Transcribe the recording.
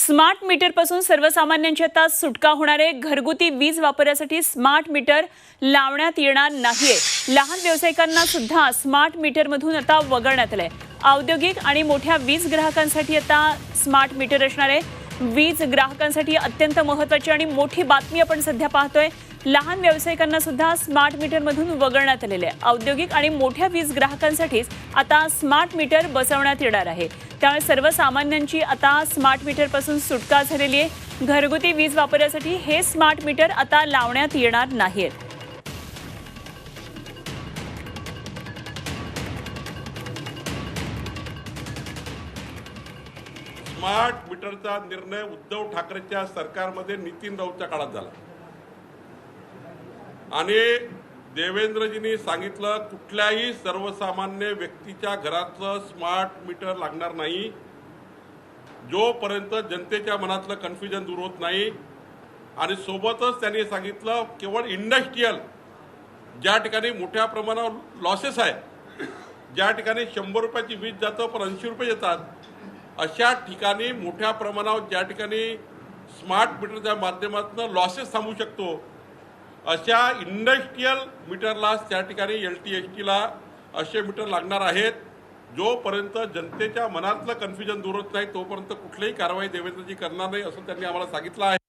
Smart मीटरपासून सर्वसामान्यांची आता सुटका होणारे घरगुती वीज वापरासाठी स्मार्ट मीटर लावण्यात येणार नाहीये. लहान व्यावसायिकांना सुद्धा स्मार्ट मीटरमधून आता वगळण्यात आलंय. औद्योगिक आणि मोठ्या वीज ग्राहकांसाठी आता स्मार्ट मीटर असणार आहे वीज ग्राहकांसाठी अत्यंत महत्वाची आणि मोठी बातमी आपण सध्या पाहतोय. लहान व्यावसायिकांना सुद्धा स्मार्ट मीटरमधून वगळण्यात आलेले आहे. औद्योगिक आणि मोठ्या वीज ग्राहकांसाठीच आता स्मार्ट मीटर बसवण्यात येणार आहे. त्यामुळे सर्वसामान्यांची आता स्मार्ट मीटरपासून सुटका झालेली आहे. घरगुती वीज वापरासाठी हे स्मार्ट मीटर आता लावण्यात येणार नाहीत स्मार्ट मीटरचा निर्णय उद्धव ठाकरेच्या सरकारमध्ये नितीन राऊतच्या काळात झाला. आणि देवेंद्रजींनी सांगितलं कुठल्याही सर्वसामान्य व्यक्तीच्या घरातलं स्मार्ट मीटर लागणार नाही. जोपर्यंत जनतेच्या मनातलं कन्फ्युजन दूर होत नाही. आणि सोबतच त्यांनी सांगितलं केवळ इंडस्ट्रीयल ज्या ठिकाणी मोठ्या प्रमाणावर लॉसेस आहे ज्या ठिकाणी शंभर रुपयाची वीज जातं पण ऐंशी रुपये येतात अशा ठिकाणी मोठ्या प्रमाणावर ज्या ठिकाणी स्मार्ट मीटरच्या माध्यमातून लॉसेस थांबू शकतो अशा इंडस्ट्रीयल मीटरला त्या ठिकाणी एल टी एस टीला असे मीटर लागणार आहेत. जोपर्यंत जनतेच्या मनातलं कन्फ्युजन दूर होत नाही तोपर्यंत कुठलीही कारवाई देवेंद्रजी करणार नाही असं त्यांनी आम्हाला सांगितलं आहे.